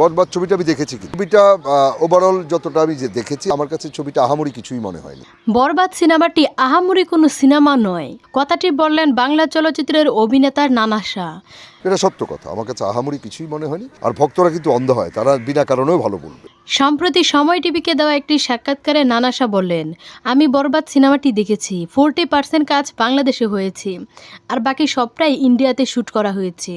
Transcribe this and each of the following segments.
বরবাদ ছবিটা আমি দেখেছি কিন্তু। ছবিটা ওভারঅল যতটা আমি যে দেখেছি আমার কাছে ছবিটা আহামরি কিছুই মনে হয়নি। বরবাদ সিনেমাটি আহামরি কোনো সিনেমা নয়। কথাটি বললেন বাংলা চলচ্চিত্রের অভিনেতার নানা শাহ। এটা সত্য কথা আমার কাছে আহামরি কিছুই মনে হয়নি। আর ভক্তরা কিন্তু অন্ধ হয় তারা বিনা কারণেও ভালো বলবে। সম্প্রতি সময় টিভিকে দেওয়া একটি সাক্ষাৎকারে নানাশা বললেন, আমি বরবাদ সিনেমাটি দেখেছি, ফোরটি পার্সেন্ট কাজ বাংলাদেশে হয়েছে, আর বাকি সবটাই ইন্ডিয়াতে শ্যুট করা হয়েছে।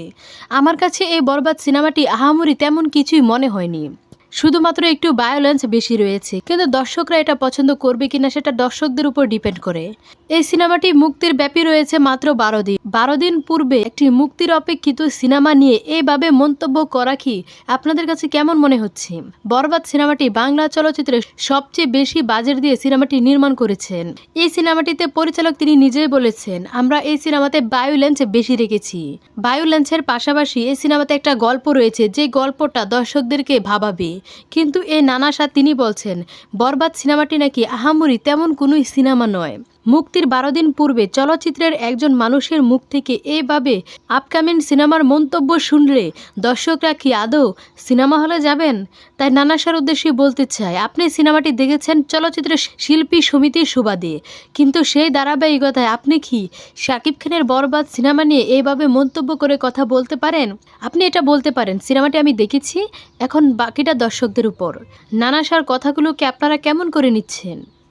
আমার কাছে এই বরবাদ সিনেমাটি আহামরি তেমন কিছুই মনে হয়নি। শুধুমাত্র একটু ভায়োলেন্স বেশি রয়েছে। কিন্তু দর্শকরা এটা পছন্দ করবে কিনা সেটা দর্শকদের উপর ডিপেন্ড করে। এই সিনেমাটি মুক্তির ব্যাপী রয়েছে মাত্র বারো দিন। বারো দিন পূর্বে একটি মুক্তির অপেক্ষিত সিনেমা নিয়ে এইভাবে মন্তব্য করা কি আপনাদের কাছে কেমন মনে হচ্ছে? বরবাদ সিনেমাটি বাংলা চলচ্চিত্রে সবচেয়ে বেশি বাজেট দিয়ে সিনেমাটি নির্মাণ করেছেন। এই সিনেমাটিতে পরিচালক তিনি নিজেই বলেছেন, আমরা এই সিনেমাতে বায়োলেন্স বেশি রেখেছি। বায়োলেন্সের পাশাপাশি এই সিনেমাতে একটা গল্প রয়েছে, যে গল্পটা দর্শকদেরকে ভাবাবে। কিন্তু এই নানা শাহ তিনি বলছেন বরবাদ সিনেমাটি নাকি আহামরি তেমন কোনো সিনেমা নয়। মুক্তির বারো দিন পূর্বে চলচ্চিত্রের একজন মানুষের মুখ থেকে এইভাবে আপকামিং সিনেমার মন্তব্য শুনলে দর্শকরা কি আদৌ সিনেমা হলে যাবেন? তাই নানাসার উদ্দেশ্যে বলতে চাই, আপনি সিনেমাটি দেখেছেন চলচ্চিত্র শিল্পী সমিতির সুবাদে, কিন্তু সেই ধারাবাহিকতায় আপনি কি শাকিব খানের বরবাদ সিনেমা নিয়ে এইভাবে মন্তব্য করে কথা বলতে পারেন? আপনি এটা বলতে পারেন, সিনেমাটি আমি দেখেছি, এখন বাকিটা দর্শকদের উপর। নানাসার কথাগুলোকে আপনারা কেমন করে নিচ্ছেন?